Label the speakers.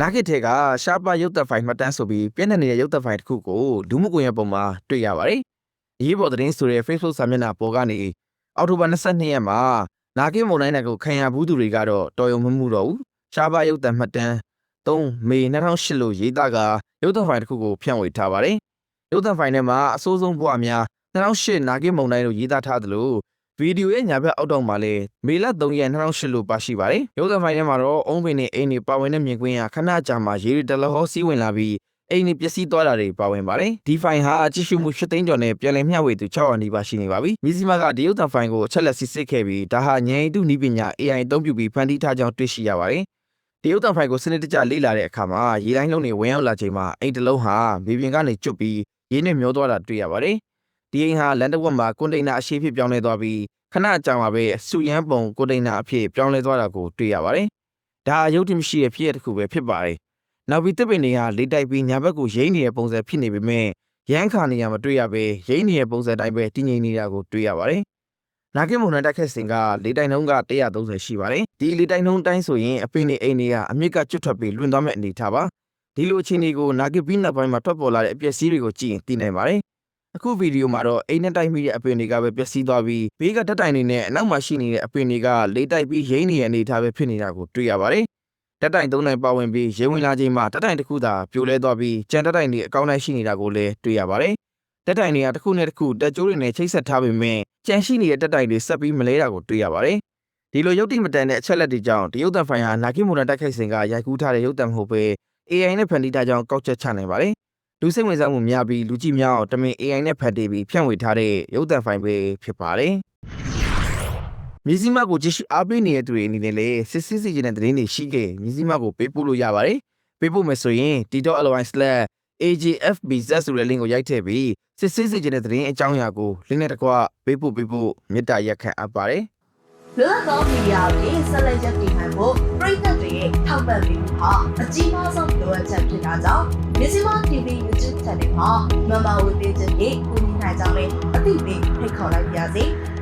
Speaker 1: နာဂစ်ထဲကရှားပါရုပ်သက်ဖိုင်မှတ်တမ်းဆိုပြီးပြည့်နေနေတဲ့ရုပ်သက်ဖိုင်တစ်ခုကိုလူမှုကွန်ရက်ပေါ်မှာတွေ့ရပါတယ်။အရေးပေါ်သတင်းဆိုတဲ့ Facebook စာမျက်နှာပေါ်ကနေအောက်တိုဘာ22ရက်မှာနာဂစ်မုန်တိုင်းတွေကိုခံရဘူးသူတွေကတော့တော်ရုံမမှုတော့ဘူး။ရှားပါရုပ်သက်မှတ်တမ်း3မေ2008လို့ရေးသားကရုပ်သက်ဖိုင်တစ်ခုကိုဖြန့်ဝေထားပါတယ်။ရုပ်သက်ဖိုင်ထဲမှာအဆိုးဆုံးဘဝများ2008နာဂစ်မုန်တိုင်းလို့ရေးသားထားသလို ဗီဒီယိုရဲ့ညာဘက်အောက်တော့မှာလည်းမေလ3ရက်2008လို့ပါရှိပါတယ်။ရုပ်သံဖိုင်ထဲမှာတော့အုံးပင်နဲ့အိမ်တွေပါဝင်တဲ့မြင်ကွင်းဟာခဏကြာမှရေရီတလဟောစီးဝင်လာပြီးအိမ်တွေပျက်စီးသွားတာတွေပါဝင်ပါတယ်။ဒီဖိုင်ဟာကြည့်ရှုမှု၈သိန်းကျော်နဲ့ပြန်လည်မျှဝေသူ600နီးပါးရှိနေပါပြီ။မီဇီမာကဒီရုပ်သံဖိုင်ကိုအချက်လက်စစ်စစ်ခဲ့ပြီးဒါဟာဉာဏ်ရည်တုနည်းပညာ AI အသုံးပြုပြီးဖန်တီးထားကြောင်းတွေ့ရှိရပါတယ်။ဒီရုပ်သံဖိုင်ကိုစနစ်တကျလေ့လာတဲ့အခါမှာရေတိုင်းလုံးတွေဝင်ရောက်လာချိန်မှာအိမ်တစ်လုံးဟာမြေပြင်ကနေကျွတ်ပြီးရေနဲ့မျောသွားတာတွေ့ရပါတယ်။ ဒီအိမ်ဟာလန်ဒဝက်မှာကွန်တိန်နာအရှိဖြစ်ပြောင်းလဲသွားပြီးခဏကြာမှာပဲစူရန်ပုံကွန်တိန်နာအဖြစ်ပြောင်းလဲသွားတာကိုတွေ့ရပါတယ်။ဒါအယုတ်တိမရှိတဲ့ဖြစ်ရတစ်ခုပဲဖြစ်ပါတယ်။နောက်ပြီးတစ်ပင်တွေကလေးတိုက်ပြီးညာဘက်ကိုရိမ့်နေတဲ့ပုံစံဖြစ်နေပေမဲ့ရန်ခါနေရမတွေ့ရပဲရိမ့်နေတဲ့ပုံစံတိုင်းပဲတည်ငြိမ်နေတာကိုတွေ့ရပါတယ်။နာဂိမုန်တိုင်းတက်ခက်စင်ကလေးတိုင်နှုန်းက130ရှိပါတယ်။ဒီလေးတိုင်နှုန်းတိုင်းဆိုရင်အပင်နေအိမ်တွေကအမြင့်ကကျွတ်ထွက်ပြီးလွင့်သွားမဲ့အနေထားပါ။ဒီလိုအခြေအနေကိုနာဂိပြီးနောက်ပိုင်းမှာထွက်ပေါ်လာတဲ့အပျက်စီးတွေကိုကြည့်ရင်သိနိုင်ပါတယ်။ အခုဗီဒီယိုမှာတော့အိမ်နဲ့တိုက်မိတဲ့အပင်တွေကပဲပျက်စီးသွားပြီးဘေးကတက်တိုင်တွေနဲ့အနောက်မှာရှိနေတဲ့အပင်တွေကလေးတိုက်ပြီးရိမ့်နေတဲ့အနေအထားပဲဖြစ်နေတာကိုတွေ့ရပါတယ်။တက်တိုင်သုံးတိုင်ပါဝင်ပြီးရေဝင်လာချိန်မှာတက်တိုင်တစ်ခုသာပြိုလဲသွားပြီးကြံတက်တိုင်တွေအကောင်းတိုင်းရှိနေတာကိုလည်းတွေ့ရပါတယ်။တက်တိုင်တွေကတစ်ခုနဲ့တစ်ခုတက်ကြိုးတွေနဲ့ချိတ်ဆက်ထားပေမဲ့ကြံရှိနေတဲ့တက်တိုင်တွေဆက်ပြီးမလဲတာကိုတွေ့ရပါတယ်။ဒီလိုရုပ်တိမတန်တဲ့အချက်လက်တွေကြောင့်ဒီရုပ်သံဖိုင်ဟာနာဂိမိုနာတက်ခိုက်စင်ကရိုက်ကူးထားတဲ့ရုပ်သံမဟုတ်ပဲ AI နဲ့ဖန်တီးထားကြောင်းကောက်ချက်ချနိုင်ပါတယ်။ လူစိတ်ဝင်စားမှုများပြီးလူကြည့်များအောင်တမင် AI နဲ့ဖန်တီးပြီးဖြန့်ဝေထားတဲ့ရုပ်သံဖိုင်ပဲဖြစ်ပါတယ်။မြစည်းမကိုကြည့်ရှုအားပေးနေတဲ့သူတွေအနေနဲ့လည်းစစ်စစ်စီခြင်းတဲ့သတင်းတွေရှိခဲ့မြစည်းမကိုပေးပို့လို့ရပါတယ်။ပေးပို့မယ်ဆိုရင် t.ly/agfbz ဆိုတဲ့ link ကိုရိုက်ထည့်ပြီးစစ်စစ်စီခြင်းတဲ့သတင်းအကြောင်းအရာကို link နဲ့တကွပေးပို့ပေးဖို့မေတ္တာရက်ခံအပ်ပါတယ်။
Speaker 2: လွတ်လပ်သောမီဒီယာကိုဆက်လက်ရပ်တည်နိုင်ဖို့ပြည်သက်တွေရဲ့ထောက်ပံ့ပေးမှုဟာအကြီးမားဆုံးလိုအပ်ချက်ဖြစ်တာကြောင့် မြစီမ TV YouTube Channel မှာမမဝေပေးခြင်းဖြင့်ကူညီနိုင်ကြောင်းလည်းအသိပေးဖိတ်ခေါ်လိုက်ပါရစေ။